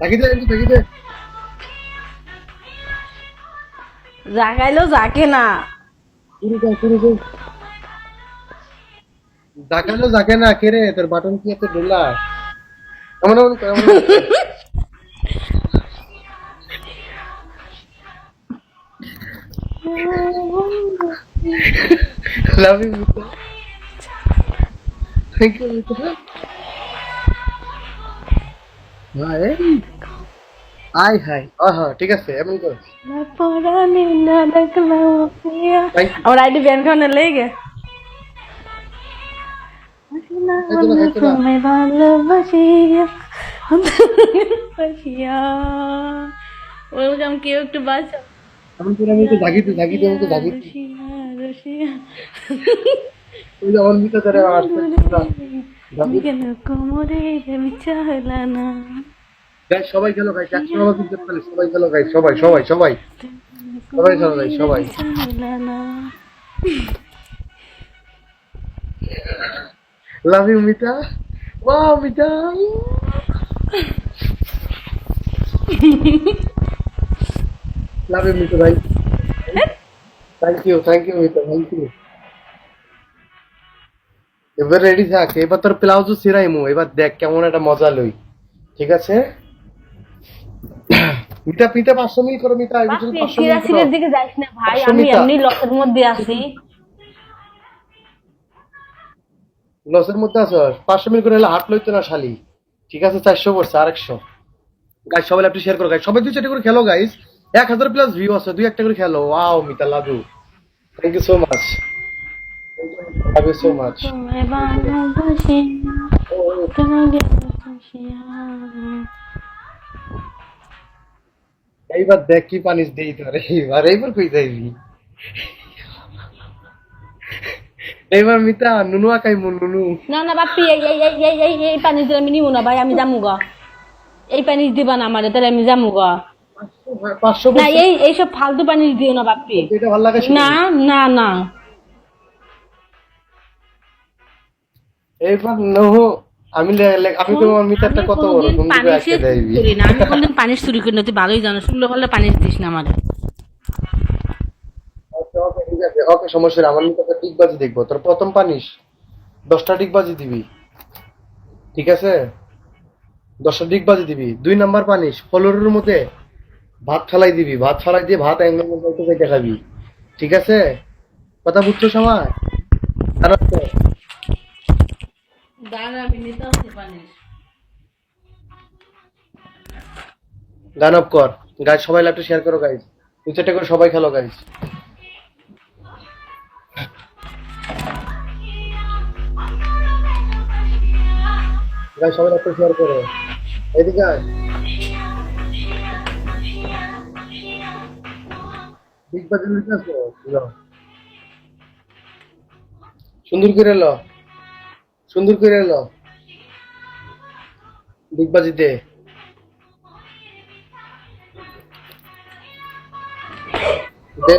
থাকি দে একটু থাকি দে। জাগাইলেও জাকে না। জাগালো জাগে না কে রে তোর বাটন কি এত ঢোলা এমন এমন এমন। Love you, Thank you, আই হাই আহা ঠিক আছে এমন কর. আমার আইডি ব্যান খাওয়ানো লেগে। তোমায় ভালোবাসিয়া ভালোবাসিয়া। ওয়েলকাম কেউ একটু বাঁচা এমন করে আমি তো জাগিতে জাগিতে আমি তো জাগিতে রসিয়া রসিয়া ওই যে মিতা তারা আসছে সবাই কিন্তু খেলে সবাই খেলো গাইস সবাই সবাই সবাই। সবাই খেলো গাইস সবাই। Love you Mita. Wow Mita. Love you Mita ভাই। Thank you thank you Mita thank you এবার রেডি থাক। এবার তোর প্লাউজও সিরাইমু এবার দেখ কেমন একটা মজা লই। ঠিক আছে? মিতা পিতা পাঁচশো মিল করো। সিরাসিরের দিকে যাইস না ভাই আমি এমনি লসের মধ্যে আছি। লসের মধ্যে আছো? পাঁচশো মিল করে হলে হাট লইতো না শালি। ঠিক আছে চারশো পড়ছে আরেকশো গাইস সবাই আপনি শেয়ার করো গাইস সবাই দুই চারটে করে খেলো গাইস এক হাজার প্লাস ভিউ আছে দুই একটা করে খেলো। Wow Mita love you thank you so much তোমায় ভালোবাসি তোমাকে ভালোবাসিয়া। এইবার দেখ কি পানিস দেই তোর এইবার এইবার কই যাইবি? এইবার মিতা নুনু আকাই মন নুনু। না না বাপি এই এই এই এই এই পানি দিলে আমি নিব না ভাই আমি যামু গা। এই পানি দিবা না আমারে তাহলে আমি যামু গা। না এই এইসব ফালতু পানি দিও না বাপি। এটা ভালো লাগে না না না। নহো আমি আমি মিটারটা কত বড়? না আমি কোনদিন পানি চুরি করি না তুই ভালোই জানো শুনলে হলে পানি দিস না আমারে। আচ্ছা, ওকে, সমস্যা আমার মিটারটা ডিগবাজি দেখব তোর প্রথম পানিস দশটা দিবি ঠিক আছে? দশটা দিবি দুই নাম্বার পানিস ফলোরের মধ্যে ভাত ফালাই দিবি ভাত ফালাই দিয়ে ভাত অ্যাঙ্গেল মধ্যে দেখাবি ঠিক আছে? কথা বুঝছ সময় আর অফ কর। গাইজ সবাই ল্যাপটপ শেয়ার করো গাইজ দু চারটে করে সবাই খেলো গাইজ গাইজ সবাই ল্যাপটপ শেয়ার করো। এদিকে বিগ বাজার সুন্দর করে এলো সুন্দর করে এলো। বিগ বাজিতে। দে।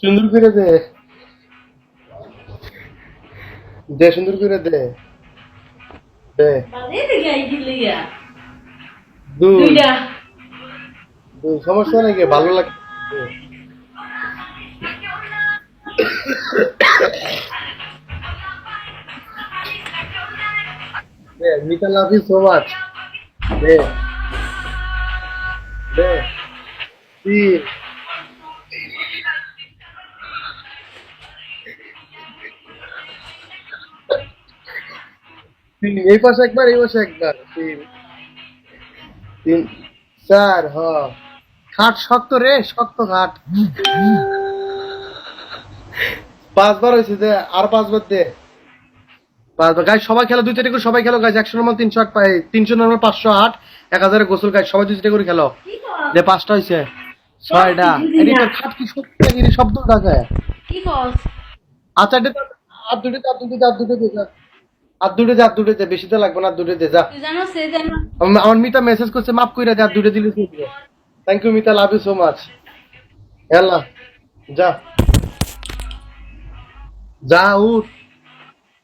সুন্দর করে দে। দে সুন্দর করে দে। দে। দুই। দুই সমস্যা নাকি ভালো লাগে। মিতা সো এই পাশে একবার, এই পাশে একবার। তিন। তিন, চার, হ। খাট শক্ত রে শক্ত খাট পাঁচবার হয়েছে দে আর পাঁচবার দে। পাঁচবার। গাছ সবাই খেলো দুই চারটে করে সবাই খেলো গাছ একশো নম্বর তিনশো আট পাই তিনশো নম্বর পাঁচশো আট এক হাজারের গোসল গাছ সবাই দুই চারটে করে খেলো। দে পাঁচটা হয়েছে। ছয়টা। এটি তোর খাট কি সত্যি শব্দ থাকে। কি আচ্ছা এটা আর দুটো আর দুটো আর দুটো দে আর দুটো যা দুটো দে বেশি তো লাগবে না আর দুটো দে যা। তুই জানো সে জানো আমার আমার মিতা মেসেজ করছে মাফ কইরা দে আর দুটো দিলে thank you Mita love you so much Allah যা। যা, উঠ।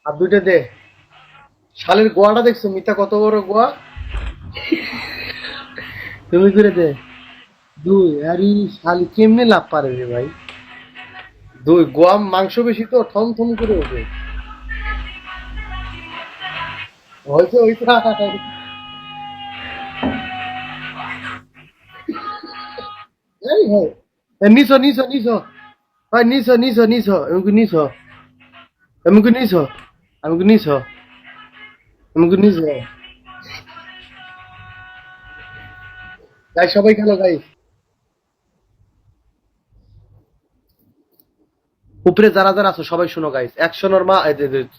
আর দুইটা দে। শালের গোয়াটা দেখছ? মিতা, কত বড় গোয়া? তুমি করে দে। দুই। আরে, শালি, কেমনে লাভ পারে রে ভাই? দুই, গোয়া মাংস বেশি তো থম থম করে ওঠে। হয়েছে হয়েছে। এই হ্যাঁ নিছো নিছো নিছো হয় নিছো নিছো নিছো এমনি নিছো এমনি নিছো এমনি নিছো এমনি নিছো গাই সবাই খেলো গাই উপরে যারা যারা আছো, সবাই শুনো গাইস একশো নর্মাল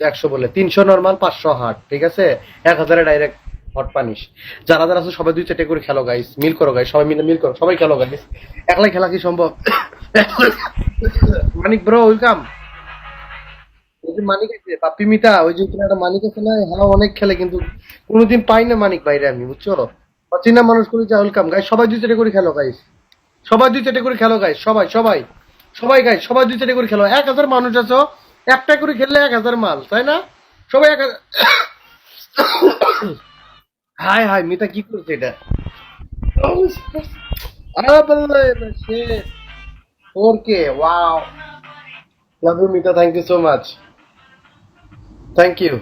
একশো বলে তিনশো নর্মাল পাঁচশো হাট ঠিক আছে? এক হাজারে ডাইরেক্ট হট যারা যারা আছো, সবাই দুই চারটে করে খেলো গাইস মিল করো গাইস সবাই মিলে মিল করো। সবাই খেলো গাইস একলাই খেলা কি সম্ভব? মানিক ব্রো ওয়েলকাম ওই যে মানিক আছে মিতা, ওই যে মানিক আছে না হ্যাঁ অনেক খেলে, কিন্তু কোনোদিন পাই না মানিক বাইরে আমি, বুঝছ? অচেনা মানুষ করে যা ওয়েলকাম গাইস সবাই দুই চারটে করে খেলো গাইস সবাই দুই চারটে করে খেলো গাইস সবাই সবাই। সবাই গাইস সবাই দুই চারটে করে খেলো। এক হাজার মানুষ আছো, একটা করে খেললে এক হাজার মাল, তাই না? সবাই এক হাজার হাই হাই মিতা কি করছে এটা? Four K? Wow love you Mita thank you so much thank you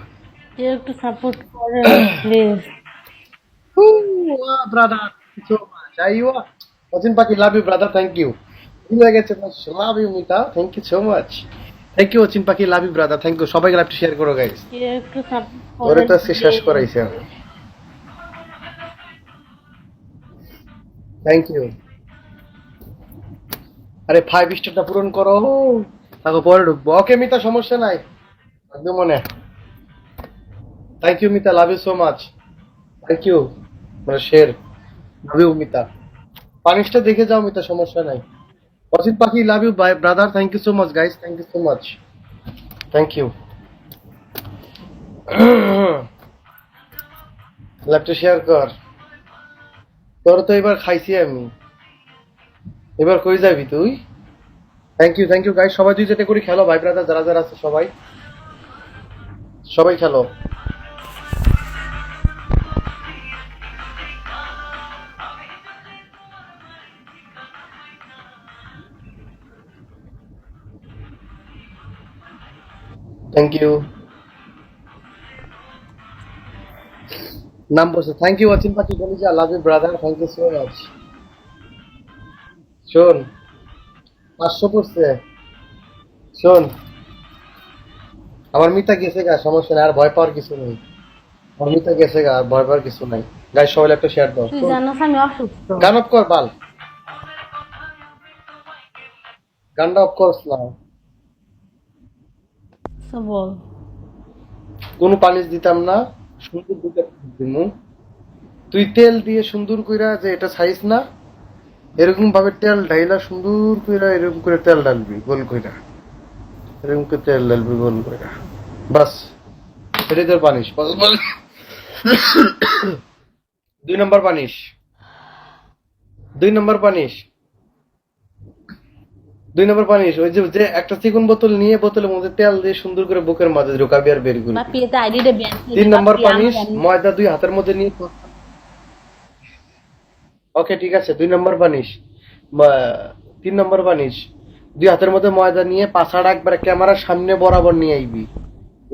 একটু সাপোর্ট করে প্লিজ ব্রাদার সো মাচ আইও অচিন পাখি love you brother thank you হয়ে গেছে love you Mita thank you so much thank you অচিন পাখি love you brother thank you সবাইকে লাইভটা শেয়ার করো গাইস ওরে তো শেষ করাইছে। থ্যাংক ইউ আরে ফাইভ স্টারটা পূরণ করো। তারপর পরে ঢুকবো। ওকে মিতা, সমস্যা নাই। একদম মনে thank you Mita love you so much thank you মানে শের লাভ ইউ মিতা। পানিশটা দেখে যাও, মিতা, সমস্যা নাই। অসিত পাখি love you bye brother thank you so much guys thank you so much thank you laptop share কর তোর তো এবার খাইছি আমি। এবার কই যাবি তুই? Thank you thank you guys সবাই দুই চারটে করে খেলো, ভাই ব্রাদার যারা যারা আছে সবাই। সবাই খেলো। থ্যাংক ইউ নাম বলছে থ্যাংক ইউ অচিন পাখি বলি যে love you brother thank you so much শোন পাঁচশো পড়ছে। শোন আমার মিতা গেছে গা সমস্যা নাই আর ভয় পাওয়ার কিছু নেই। আমার মিতা গেছে গা আর ভয় পাওয়ার কিছু নাই। গাই সবাই একটা শেয়ার দাও। গান অফ কর বাল। গানটা অফ করস না কোনো পানিশ দিতাম না। সুন্দর দিমু। তুই তেল দিয়ে সুন্দর কইরা যে এটা সাইজ না, এরকম ভাবে তেল ঢাইলা সুন্দর কইরা এরকম করে তেল ডালবি গোল কইরা। এরকম করে তেল ডালবি গোল কইরা। বাস এটাই তোর পানিশ। দুই নম্বর পানিশ দুই নম্বর পানিশ দুই নম্বর পানিশ ওই যে যে একটা চিকন বোতল নিয়ে বোতলের মধ্যে তেল দিয়ে সুন্দর করে বুকের মাঝে ঢোকাবি আর বের করবি তিন নম্বর পানিশ ময়দা দুই হাতের মধ্যে নিয়ে ওকে ঠিক আছে দুই নম্বর পানিশ তিন নম্বর পানিশ দুই হাতের মধ্যে ময়দা নিয়ে পাছাড়া একবার ক্যামেরার সামনে বরাবর নিয়ে আইবি।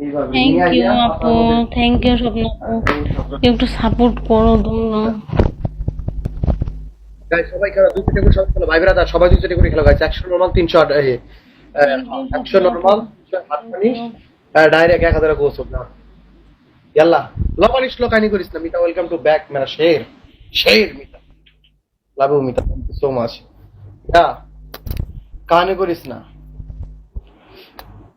এইভাবে থ্যাংক ইউ আপু। থ্যাংক ইউ স্বপ্ন আপু। একটু সাপোর্ট করো Guys, সবাই খেলো দুই চারটে করে সবাই খেলো। ভাই ব্রাদার সবাই দুই চারটে করে খেলো গাইছে। একশো নর্মাল তিনশো আট এ, আহ, একশো নর্মাল ডাইরেক্ট এক হাজার গোসব না। ইয়াল্লা লবানিশ লোকানি করিস না মিতা। ওয়েলকাম টু ব্যাক মেরা শের। শের Mita. Love you Mita. Thank you so much কানে করিস না।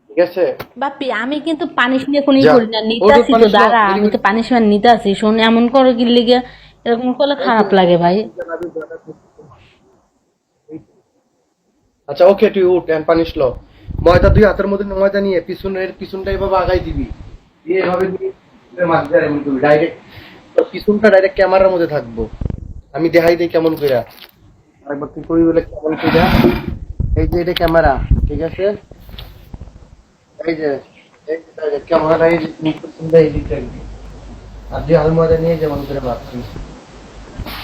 ঠিক আছে? বাপি আমি কিন্তু পানিশমেন্ট কোনই। করি না। নিতে আসি তো দাঁড়া। আমি তো পানিশমেন্ট নিতে আসি। শোন এমন করো কি লেগে এরকম করলে খারাপ লাগে ভাই আচ্ছা ওকে তুই উঠ এন্ড পানিশ লো ময়দা দুই হাতের মধ্যে ময়দা নিয়ে পিছনের পিছনটা এভাবে আগাই দিবি দিয়ে এভাবে ডাইরেক্ট পিছনটা ডাইরেক্ট ক্যামেরার মধ্যে থাকব আমি দেখাই দিই কেমন কইরা আরেকবার তুই কই বলে কেমন কইরা এই যে এটা ক্যামেরা ঠিক আছে এই যে এই যে, ক্যামেরাটা এই যে না, এই একটু। আর যে আলমারি নিয়ে যেমন করে মারছি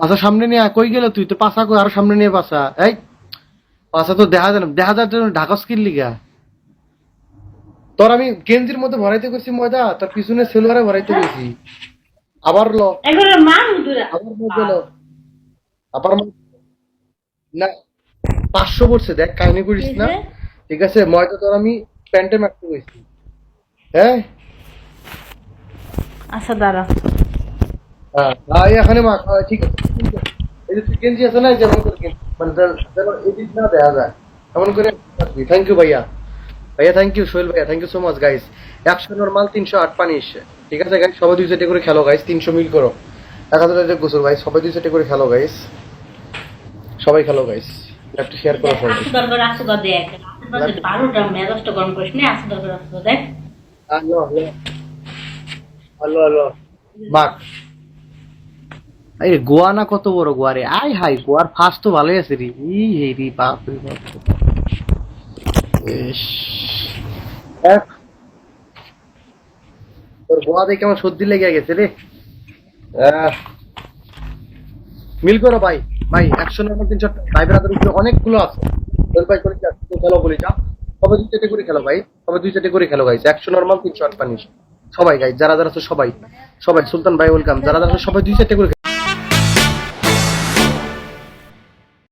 পাশা সামনে নিয়ে কই গেল তুই? তো পাশা কই? আরও সামনে নিয়ে পাশা এই পাশা তো দেখা যায় না। দেখা যায় জন্য ঢাকা স্কিল লিগা তোর আমি গেঞ্জির মধ্যে ভরাইতে করছি ময়দা তোর পিছনে সেলোয়ারে ভরাইতে করছি। আবার ল। আবার মধ্যে ল আবার না পাঁচশো পড়ছে দেখ কাহিনী করিস না। ঠিক আছে ময়দা তোর আমি প্যান্টে মারতে কইছি হ্যাঁ? আচ্ছা দাঁড়া। হ্যাঁ। হ্যাঁ, এখানে ঠিক আছে। আছে। এই যে গেঞ্জি আছে না যেমন করে মানে যেন এদিক না যায়। এমন করে থ্যাংক ইউ ভাইয়া। ভাইয়া থ্যাংক ইউ সোহেল ভাইয়া thank you so much guys একশো নর্মাল তিনশো আট পানিশ ঠিক আছে গাইস সবাই দুই সেটে করে খেলো গাইস তিনশো মিল করো। এক হাজার গোসল গাইস সবাই দুই সেটে করে খেলো গাইস সবাই খেলো গাইস একটু শেয়ার করো সবাই। হ্যালো হ্যালো হ্যালো হ্যালো মাক এই গোয়া না কত বড় গোয়া রে? আই হাই গোয়ার ফার্স্ট তো ভালোই আছে রে। ই হে রে বাপ। রে বাপ তোর গোয়া দেখে আমার সর্দি লেগে গেছে রে। মিল করো ভাই। ভাই, একশো নম্বর তিনশো ভাই ব্রাদার উপরে অনেকগুলো আছে। ভাই, করে খেলো বলি, যা। সবাই দুই চারটে করে খেলো ভাই। সবাই দুই চারটে করে খেলো গাইছে একশো নর্মাল, তিনশো আট পানিশ সবাই গাই যারা যারা আছে সবাই। সবাই, সুলতান ভাই ওয়েলকাম যারা যারা সবাই দুই চারটে করে